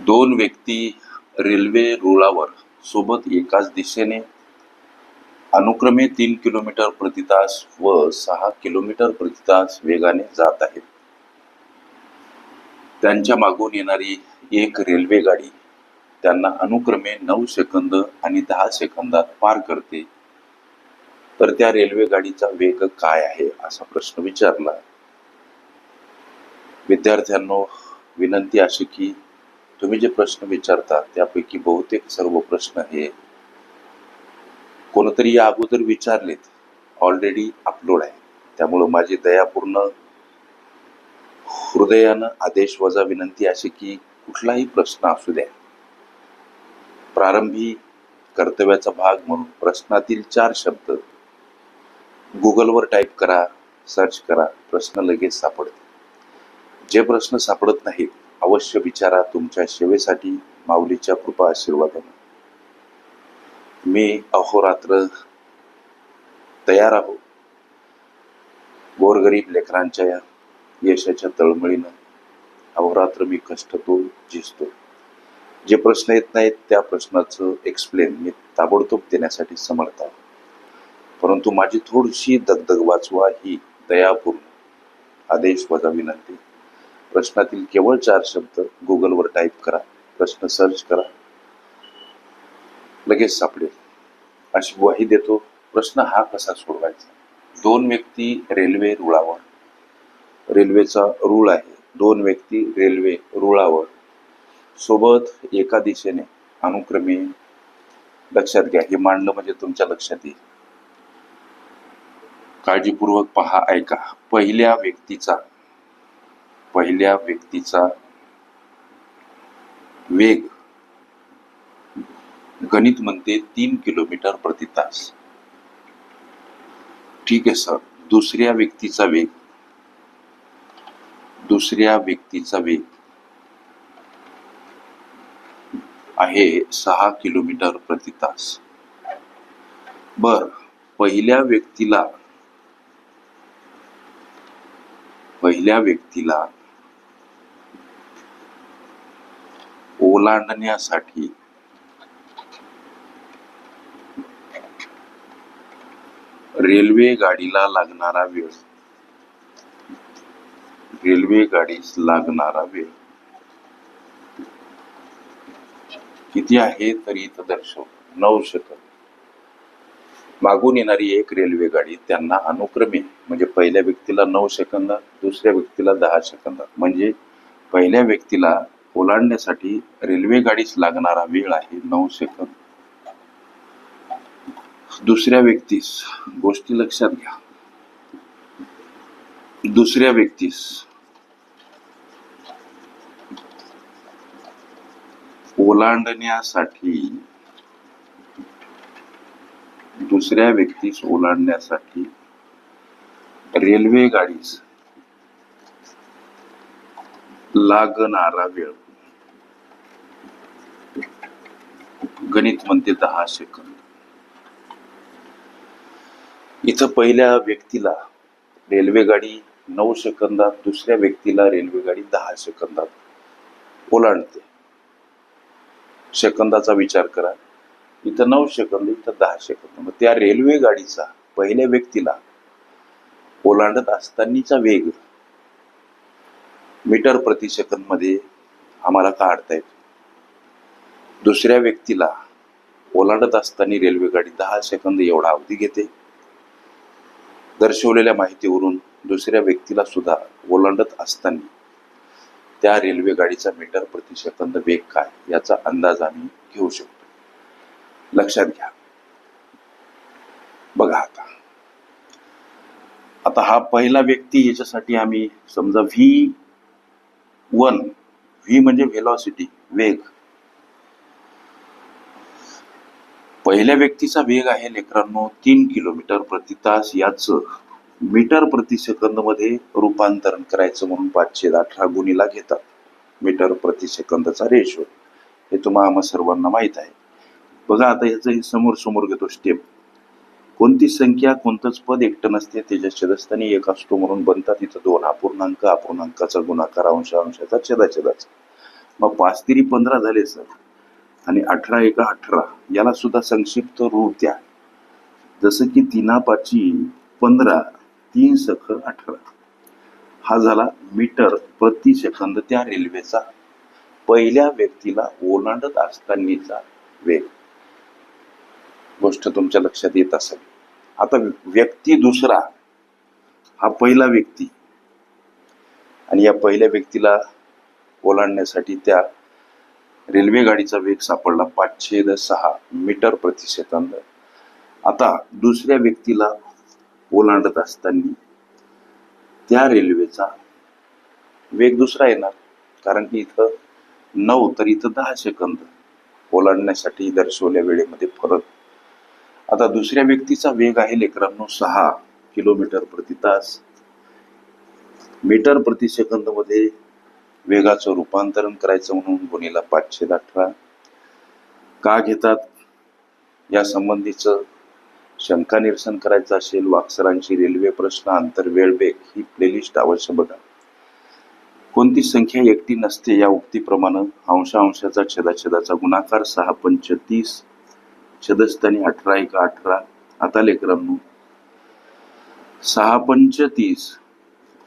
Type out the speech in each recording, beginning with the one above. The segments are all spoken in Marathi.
दोन व्यक्ती रेल्वे रुळावर सोबत एकाच दिशेने अनुक्रमे तीन किलोमीटर प्रति तास व सहा किलोमीटर प्रति तास वेगाने जात आहेत. त्यांच्या मागून येणारी एक रेल्वे गाडी त्यांना अनुक्रमे नऊ सेकंद आणि दहा सेकंदात पार करते. तर त्या रेल्वे गाडीचा वेग काय आहे असा प्रश्न विचारला. विद्यार्थ्यांनो विनंती अशी की तुम्ही जे प्रश्न विचारता त्यापैकी बहुतेक सर्व प्रश्न हे कोणतरी या अगोदर विचारलेत ऑलरेडी अपलोड आहे त्यामुळं माझी दयापूर्ण हृदयानं आदेश वजा विनंती अशी की कुठलाही प्रश्न असू द्या. प्रारंभी कर्तव्याचा भाग म्हणून प्रश्नातील चार शब्द गुगलवर टाईप करा सर्च करा प्रश्न लगेच सापडते जे प्रश्न सापडत नाहीत अवश्य विचारा तुमच्या सेवेसाठी माऊलीच्या कृपा आशीर्वादाने मी अहोरात्र तयार आहो. गोरगरीब लेकरांच्या या यशाच्या तळमळीनं अहोरात्र मी कष्टतो झिजतो. जे प्रश्न येत नाहीत त्या प्रश्नाचं एक्सप्लेन मी ताबडतोब देण्यासाठी समर्थ आहे. परंतु माझी थोडीशी दगदग वाचवा ही दयापूर्ण आदेश वजा विनंती प्रश्नातील केवळ चार शब्द गुगलवर टाईप करा प्रश्न सर्च करा. लगेच सापडेल. अशी ग्वाही देतो प्रश्न हा कसा सोडवायचा? दोन व्यक्ती रेल्वे रुळावर. रेल्वेचा रूळ आहे. दोन व्यक्ती रेल्वे रुळावर. सोबत एका दिशेने. अनुक्रमे. लक्षात घ्या हे मांडणं म्हणजे तुमच्या लक्षात येईल. काळजीपूर्वक पहा ऐका. पहिल्या व्यक्तीचा पहिल्या व्यक्तीचा वेग गणित म्हणते तीन किलोमीटर प्रति तास. ठीक आहे सर दुसऱ्या व्यक्तीचा वेग दुसऱ्या व्यक्तीचा वेग आहे सहा किलोमीटर प्रति तास. बर पहिल्या व्यक्तीला पहिल्या व्यक्तीला ओलांडण्यासाठी. रेल्वे गाडीला लागणारा वेळ. रेल्वे गाडीस लागणारा वेळ. किती आहे तरी इथं दर्शव नऊ सेकंद मागून येणारी एक रेल्वे गाडी त्यांना अनुक्रमे म्हणजे पहिल्या व्यक्तीला नऊ सेकंदात दुसऱ्या व्यक्तीला दहा सेकंदात म्हणजे पहिल्या व्यक्तीला ओलांडण्यासाठी रेल्वे गाडीस लागणारा वेळ आहे नऊ सेकंद. दुसऱ्या व्यक्तीस गोष्टी लक्षात घ्या. दुसऱ्या व्यक्तीस ओलांडण्यासाठी दुसऱ्या व्यक्तीस ओलांडण्यासाठी रेल्वे गाडीस लागणारा वेळ. गणित म्हणते दहा सेकंद. इथं पहिल्या व्यक्तीला रेल्वे गाडी नऊ सेकंदात दुसऱ्या व्यक्तीला रेल्वे गाडी दहा सेकंदात ओलांडते. सेकंदाचा विचार करा. इथं नऊ सेकंद इथं दहा सेकंद. मग त्या रेल्वे गाडीचा पहिल्या व्यक्तीला ओलांडत असतानाचा वेग मीटर प्रति सेकंद आम्हाला काढता येतो. दुसऱ्या व्यक्तीला ओलांडत असताना रेल्वे गाडी दहा सेकंद एवढा अवधी घेते. दर्शवलेल्या माहितीवरून दुसऱ्या व्यक्तीला सुद्धा ओलांडत असताना त्या रेल्वे गाडीचा मीटर प्रति सेकंद वेग काय याचा अंदाज आम्ही घेऊ शकतो. लक्षात घ्या. बघा आता. आता हा पहिला व्यक्ती याच्यासाठी आम्ही समजा व्ही वन व्ही म्हणजे व्हेलॉसिटी वेग. पहिल्या व्यक्तीचा वेग आहे लेकरांनो तीन किलोमीटर प्रति तास याच मीटर प्रति सेकंदमध्ये रूपांतरण करायचं म्हणून पाचशे अठरा गुणीला घेतात. मीटर प्रति सेकंदचा रेशो हे तुम्हाला सर्वांना माहीत आहे. बघा आता ह्याचं हे समोर समोर घेतो स्टेप कोणती संख्या कोणतंच पद एकटं नसते. त्याच्या छेदस्थानी एक असतो म्हणून बनतात. तिथं दोन अपूर्णांक अपूर्णांकाचा गुणाकार अंश अंशाचा छेदाछेदाचा. मग पाच तिरी पंधरा झाले सर. आणि अठरा एका अठरा. याला सुद्धा संक्षिप्त रूप द्या. जसं की तिना पाची पंधरा तीन सख अठरा. हा झाला मीटर प्रति सेकंद त्या रेल्वेचा. पहिल्या व्यक्तीला ओलांडत असतानाचा वेग. गोष्ट तुमच्या लक्षात येत असेल. आता व्यक्ती दुसरा हा पहिला व्यक्ती. आणि या पहिल्या व्यक्तीला ओलांडण्यासाठी त्या रेल्वे गाडीचा वेग सापडला पाचशे द सहा मीटर प्रति सेकंद. आता दुसऱ्या व्यक्तीला ओलांडत असताना त्या रेल्वेचा वेग दुसरा येणार. कारण की इथं नऊ तर इथं दहा सेकंद ओलांडण्यासाठी दर्शवल्या वेळेमध्ये फरक आता दुसऱ्या व्यक्तीचा वेग आहे लेकरांनो सहा किलोमीटर प्रति तास. मीटर प्रति सेकंदमध्ये वेगाचं रूपांतरण करायचं म्हणून गुणीला पाचशे अठरा. का घेतात? या संबंधीचं शंका निरसन करायचं असेल वाक्सरांची रेल्वे प्रश्न आंतर वेळबेग ही प्लेलिस्ट अवश्य बघा. कोणती संख्या एकटी नसते या उक्तीप्रमाणे अंश अंशाचा छेदाछेदाचा गुणाकार सहा पंच तीस छदस्थानी अठरा एक अठरा. आता लेकरांनो सहा पंच तीस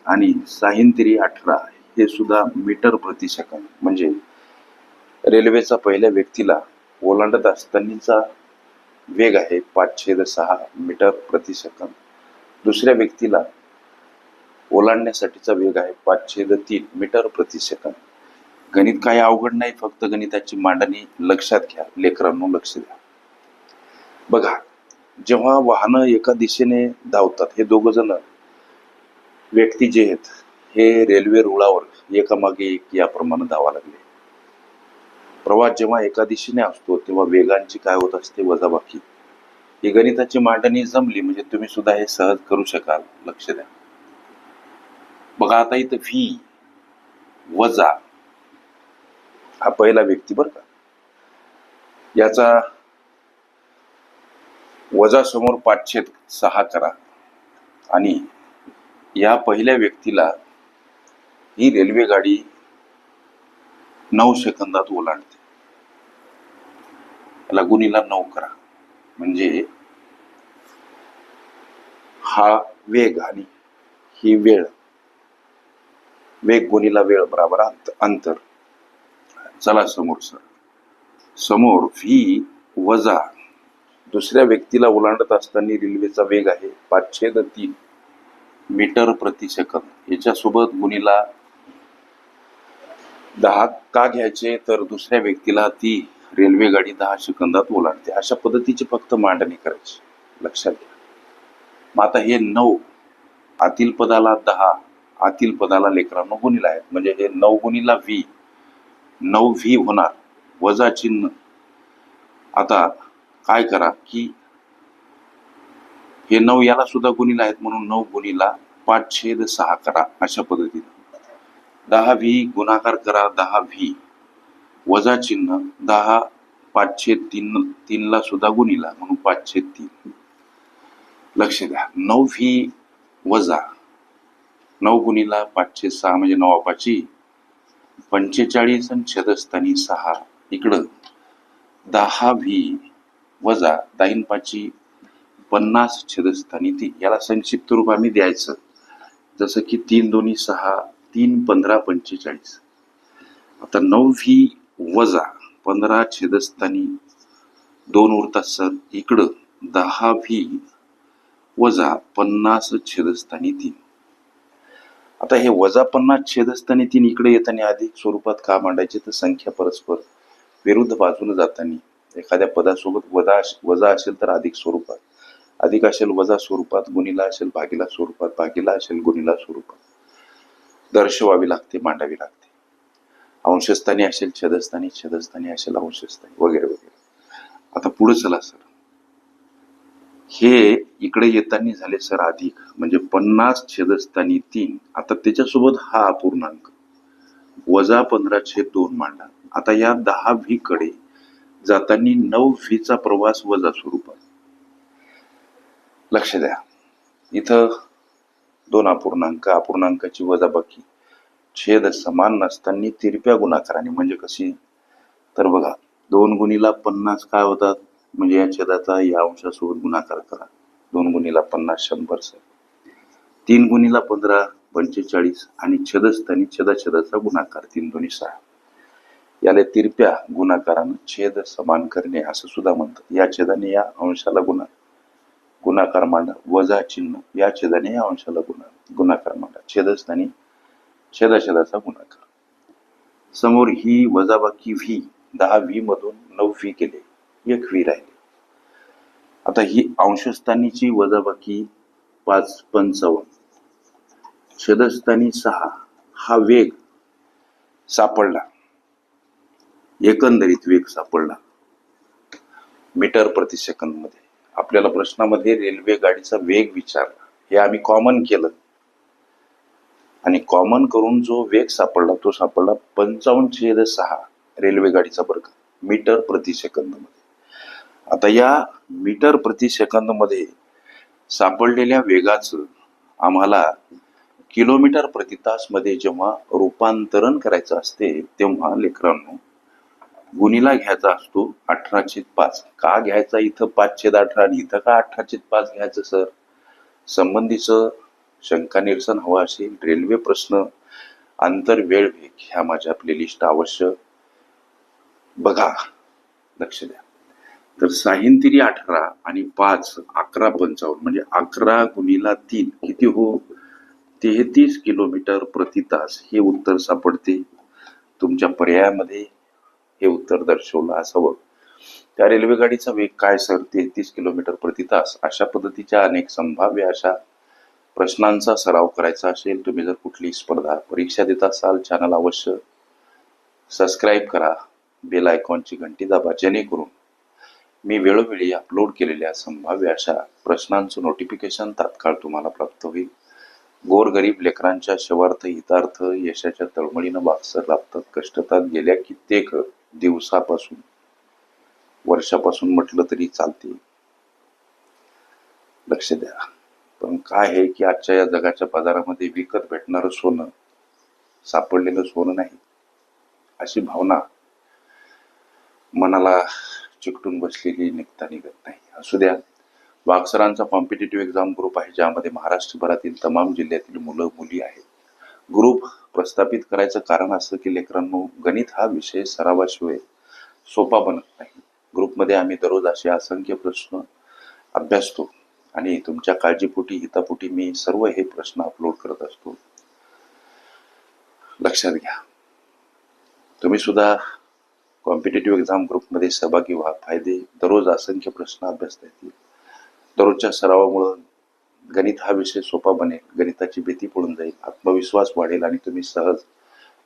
आणि साहिंतिरी अठरा हे सुद्धा मीटर प्रति सेकंद. म्हणजे रेल्वेचा पहिल्या व्यक्तीला ओलांडत असतानाचा वेग आहे पाचशे द सहा मीटर प्रति सेकंद. दुसऱ्या व्यक्तीला ओलांडण्यासाठीचा वेग आहे पाचशे द तीन मीटर प्रति सेकंद. गणित काही अवघड नाही फक्त गणिताची मांडणी लक्षात घ्या. लेकरांनो लक्ष द्या. बघा जेव्हा वाहनं एका दिशेने धावतात हे दोघ जण व्यक्ती जे आहेत हे रेल्वे रुळावर एकामागे एक याप्रमाणे धावा लागले. प्रवास जेव्हा एका दिशेने असतो तेव्हा वेगांची काय होत असते वजाबाकी. ही गणिताची मांडणी जमली म्हणजे तुम्ही सुद्धा हे सहज करू शकाल. लक्ष द्या. बघा आता इथं व्ही वजा हा पहिला व्यक्ती बरं का. याचा वजा समोर पाचशे सहा करा. आणि या पहिल्या व्यक्तीला ही रेल्वे गाडी नऊ सेकंदात ओलांडते. याला गुणीला नऊ करा. म्हणजे हा वेग आणि ही वेळ वेग गुणीला वेळ बराबर अंत- अंतर. चला समोर सर समोर व्ही वजा दुसऱ्या व्यक्तीला ओलांडत असताना रेल्वेचा वेग आहे. पाचशे द तीन मीटर प्रति सेकंद. याच्यासोबत गुणीला दहा का घ्यायचे तर दुसऱ्या व्यक्तीला ती रेल्वे गाडी दहा सेकंदात ओलांडते. अशा पद्धतीची फक्त मांडणी करायची. लक्षात घ्या. मग आता हे नऊ आतील पदाला दहा आतील पदाला लेकरांनो गुणीला आहेत. म्हणजे हे नऊ गुणीला व्ही नऊ व्ही होणार. वजा चिन्ह. आता काय करा की हे नऊ याला सुद्धा गुणीला आहेत म्हणून नऊ गुणीला पाच छेद सहा करा अशा पद्धतीने. दहा व्ही गुणाकार करा दहा व्ही. वजा चिन्ह दहा पाचशे तीन तीनला सुद्धा गुणीला म्हणून पाचशे तीन. लक्ष द्या नऊ व्ही वजा नऊ गुणीला पाचशे सहा म्हणजे नवा पाची पंचेचाळीस आणि छदस्थानी सहा. इकडं दहा व्ही वजा दाईनपाची पन्नास छेदस्थानी तीन याला संक्षिप्त रूप आम्ही द्यायचं. जसं की तीन दोन्ही सहा तीन पंधरा पंचेचाळीस. आता नऊ व्ही वजा पंधरा छेदस्थानी दोन उरतात सर इकडं दहा व्ही वजा पन्नास छेदस्थानी तीन आता हे वजा पन्नास छेदस्थानी तीन इकडे येताना अधिक स्वरूपात का मांडायचे? तर संख्या परस्पर विरुद्ध बाजूला जाताना. एखाद्या पदासोबत वजा वजा असेल तर अधिक स्वरूपात. अधिक असेल वजा स्वरूपात गुणीला असेल भागीला स्वरूपात भागीला असेल गुणीला स्वरूपात. दर्शवावी लागते मांडावी लागते. अंशस्थानी असेल छदस्थानी छदस्थानी असेल अंशस्थानी वगैरे वगैरे. आता पुढे चला सर. हे इकडे येताना झाले सर अधिक. म्हणजे पन्नास छेदस्थानी तीन. आता त्याच्यासोबत हा अपूर्णांक. वजा पंधरा छेद दोन मांडा. आता या दहा व्ही कडे जाताना नऊ फीचा प्रवास वजा स्वरूपात लक्ष द्या. इथं दोन अपूर्णांक अपूर्णांकाची वजाबाकी. छेद समान नसताना तिरप्या गुणाकाराने म्हणजे कशी? तर बघा दोन गुणीला पन्नास काय होतात? म्हणजे या छेदाचा या अंशासोबत गुणाकार करा. दोन गुणीला पन्नास शंभर सर तीन गुणीला पंधरा पंचेचाळीस आणि छेदस्थानी छेदाछेदाचा गुणाकार तीन दोन्ही सहा. याला तिरप्या गुणाकारानं छेद समान करणे असं सुद्धा म्हणतात. या छेदाने या अंशाला गुणा. गुणाकार मांडा. वजा चिन्ह. या छेदाने या अंशाला गुणा. गुणाकार मांडा. छेदस्थानी छेदाछेदाचा गुणाकार. समोर ही वजाबाकी व्ही दहा व्ही मधून नऊ व्ही केले. एक व्ही राहिले. आता ही अंशस्थानीची वजाबाकी पाच पंचावन्न. छेदस्थानी सहा. हा वेग सापडला. एकंदरीत वेग सापडला. मीटर प्रति सेकंदमध्ये आपल्याला प्रश्नामध्ये रेल्वे गाडीचा वेग विचारला. हे आम्ही कॉमन केलं. आणि कॉमन करून जो वेग सापडला तो सापडला पंचावन्न छेद सहा रेल्वे गाडीचा वर्ग. मीटर प्रति सेकंदमध्ये आता या मीटर प्रति सेकंदमध्ये सापडलेल्या वेगाचं आम्हाला किलोमीटर प्रति तासमध्ये जेव्हा रूपांतरण करायचं असते तेव्हा लेकरांनो गुणीला घ्यायचा असतो अठरा छेद पाच. का घ्यायचा? इथं पाच छेद अठरा आणि इथं का अठरा छेद पाच घ्यायचं सर? संबंधीचं शंका निरसन हवं असेल. रेल्वे प्रश्न अंतर वेळ वेग ह्या माझ्या प्लेलिस्ट अवश्य बघा. लक्ष द्या. तर साहिंतिरी अठरा आणि पाच अकरा पंचावन्न म्हणजे अकरा गुणीला तीन. किती हो? तेहतीस किलोमीटर प्रति तास हे उत्तर सापडते. तुमच्या पर्यायामध्ये हे उत्तर दर्शवलं असावं त्या रेल्वे गाडीचा वेग काय सर? तेहतीस किलोमीटर प्रति तास. अशा पद्धतीच्या अनेक संभाव्य अशा प्रश्नांचा सराव करायचा असेल तुम्ही जर कुठली स्पर्धा परीक्षा देत असाल चॅनल अवश्य सबस्क्राईब करा. बेल आयकॉनची घंटी दाबा जेणेकरून मी वेळोवेळी अपलोड केलेल्या संभाव्य अशा प्रश्नांचं नोटिफिकेशन तात्काळ तुम्हाला प्राप्त होईल. गोरगरीब लेकरांच्या शवार्थ हितार्थ यशाच्या तळमळीनं वागसर लाभतात कष्टतात गेल्या कित्येक दिवसापासून वर्षापासून म्हटलं तरी चालते. लक्ष द्या. पण काय आहे की आजच्या या जगाच्या बाजारामध्ये विकत भेटणारं सोनं सापडलेलं सोनं नाही. अशी भावना मनाला चिकटून बसलेली निघता निघत नाही. असू द्या. वागसरांचा कॉम्पिटेटिव्ह एक्झाम ग्रुप आहे ज्यामध्ये महाराष्ट्रभरातील तमाम जिल्ह्यातील मुलं मुली आहेत. ग्रुप प्रस्थापित करायचं कारण असं की लेकरांनो गणित हा विषय सरावाशिवाय सोपा बनत नाही. ग्रुपमध्ये आम्ही दररोज असे असंख्य प्रश्न अभ्यासतो आणि तुमच्या काळजीपोटी हितापोटी मी सर्व हे प्रश्न अपलोड करत असतो. लक्षात घ्या. तुम्ही सुद्धा कॉम्पिटेटिव्ह एक्झाम ग्रुपमध्ये सहभागी व्हा. फायदे दररोज असंख्य प्रश्न अभ्यासता येतील. दररोजच्या सरावामुळं गणित हा विषय सोपा बनेल गणिताची भीती पडून जाईल आत्मविश्वास वाढेल आणि तुम्ही सहज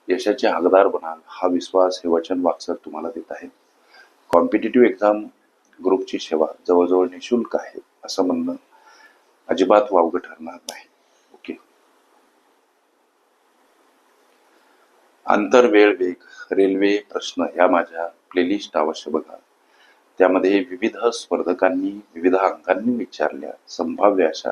यशाचे हकदार बनाल हा विश्वास हे वचन वाक्सर तुम्हाला देत आहे. कॉम्पिटेटिव्ह एक्झाम ग्रुपची सेवा जवळजवळ निशुल्क आहे असं म्हणणं अजिबात वावगं ठरणार नाही. ओके आंतरवेळ वेग रेल्वे प्रश्न या माझ्या प्लेलिस्ट अवश्य बघा. त्यामध्ये विविध स्पर्धकांनी विविध अंकांनी विचारल्या संभाव्य अशा